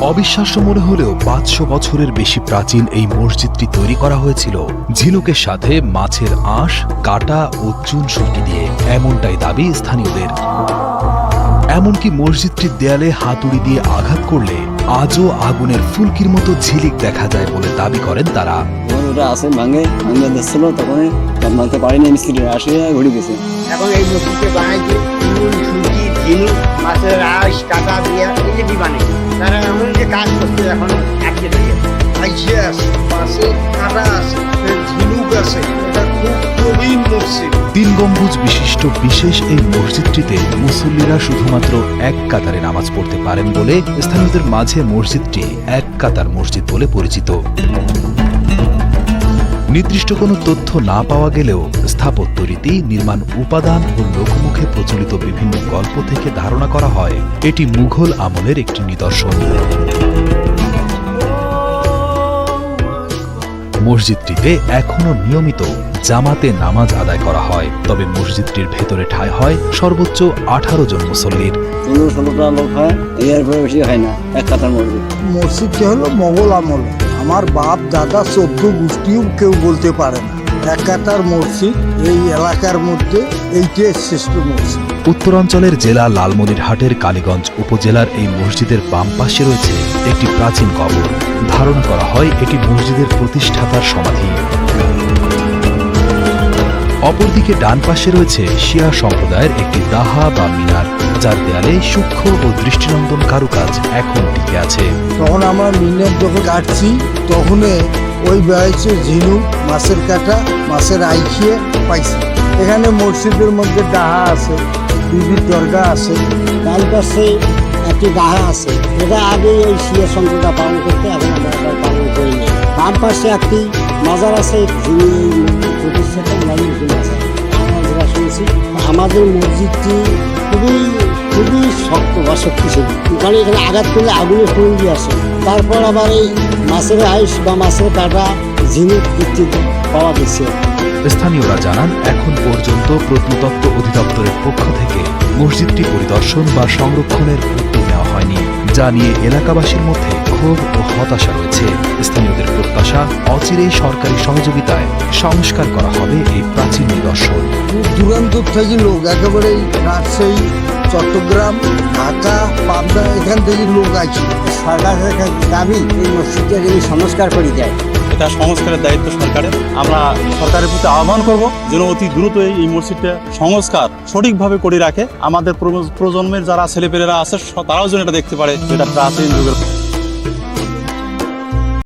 অবিশ্বাস্য মনে হলেও পাঁচশো বছরের বেশি প্রাচীন এই মসজিদটি তৈরি করা হয়েছিল ঝিনুকের সাথে মাছের আঁশ কাটা ও চুন সুরকি দিয়ে। এমনটাই দাবি স্থানীয়দের। এমনকি মসজিদটির দেয়ালে হাতুড়ি দিয়ে আঘাত করলে আজও আগুনের ফুলকির মতো ঝিলিক দেখা যায় বলে দাবি করেন তারা। আসে ভাঙে ভাঙে দিচ্ছিল তখন মানতে পারিনি মিস্ত্রি আসে ঘুরে গেছে। এখন এই মসজিদে বানাইছে ঝিনুক মাছের আঁশ, কাটা দিয়ে এই যে বিমানে। তারা এমন যে কাজ করতে এখন আটকে থেকে আইসে আছে পাশে কাটা আছে, ঝিনুক আছে, এটা খুব প্রবীণ মসজিদ। তিন গম্বুজ বিশিষ্ট বিশেষ এই মসজিদটিতে মুসল্লিরা শুধুমাত্র এক কাতারে নামাজ পড়তে পারেন বলে স্থানীয়দের মাঝে মসজিদটি এক কাতার মসজিদ বলে পরিচিত। নির্দিষ্ট কোনো তথ্য না পাওয়া গেলেও স্থাপত্য রীতি নির্মাণ উপাদান ও লোকমুখে প্রচলিত বিভিন্ন গল্প থেকে ধারণা করা হয়। এটি মুঘল আমলের একটি নিদর্শন। মসজিদটিতে এখনও নিয়মিত জামাতে নামাজ আদায় করা হয়। তবে মসজিদটির ভেতরে ঠাঁই হয় সর্বোচ্চ আঠারো জন মুসল্লির। পনেরো ষোলোটা লোক হয় এর বেশি হয় না এক কাতার মসজিদ। মসজিদটি হলো মোগল আমলে। আমার বাপ, দাদা চোদ্দ গোষ্ঠীও কেউ বলতে পারে না। একাতার মসজিদ এই এলাকার মধ্যে এইটাই শ্রেষ্ঠ মসজিদ উত্তরাঞ্চলের জেলা লালমনিরহাটের কালীগঞ্জ উপজেলার এই মসজিদের বাম পাশে রয়েছে একটি প্রাচীন কবর। ধারণ করা হয় এটি মসজিদের প্রতিষ্ঠাতার সমাধি। অপরদিকে ডান পাশে রয়েছে শিয়া সম্প্রদায়ের একটি দাহা বা মিনার, যার দেয়ালে সূক্ষ্ম ও দৃষ্টিনন্দন কারুকাজ এখন টিকে আছে। তখন আমরা মিনের যখন কাটছি, তখন ওই বেড়াইছে ঝিনুক মাছের কাটা, মাছের আইখিয়ে পাইছি। এখানে মসজিদের মধ্যে ডাহা আছে, বিবির দরগা আছে, ডান পাশে একটি গাহা আছে। এটা আগে এই শিয়া সম্প্রদায় পালন করতে, এখন আমরা পালন করিনি। বাম পাশে একটি মাজার আছে প্রতিষ্ঠাতা আমাদের মসজিদটি খুবই খুবই শক্ত বা শক্তিশালী। কারণ এখানে আঘাত করলে আগুনের ফুলকি আসে। তারপর আবার এই মাছের আইস বা মাছের কাটা ঝিনুক ইত্যাদি পাওয়া গেছে। স্থানীয়রা জানান, এখন পর্যন্ত প্রত্নতত্ত্ব অধিদপ্তরের পক্ষ থেকে মসজিদটি পরিদর্শন বা সংরক্ষণের উদ্যোগ নেওয়া হয়নি, যা নিয়ে এলাকাবাসীর মধ্যে ক্ষোভ ও হতাশা স্থানীয়দের প্রত্যাশা অচিরেই সরকারি সহযোগিতায় সংস্কার করা হবে এই প্রাচীন নিদর্শন। দূরান্ত থেকে লোক একেবারে রাজশাহী চট্টগ্রাম ঢাকা পাবনা এখান থেকে লোক আছে। সরকারের দাবি এই মসজিদটা যদি সংস্কার করে দেয়। এটা সংস্কারের দায়িত্ব সরকারের। আমরা সরকারের প্রতি আহ্বান করব যেন অতি দ্রুত এই মসজিদটা সংস্কার সঠিকভাবে করে রাখে। আমাদের প্রজ- প্রজন্মের যারা ছেলেপেলেরা আছে তারাও যেন এটা দেখতে পারে যেটা প্রাচীন যুগের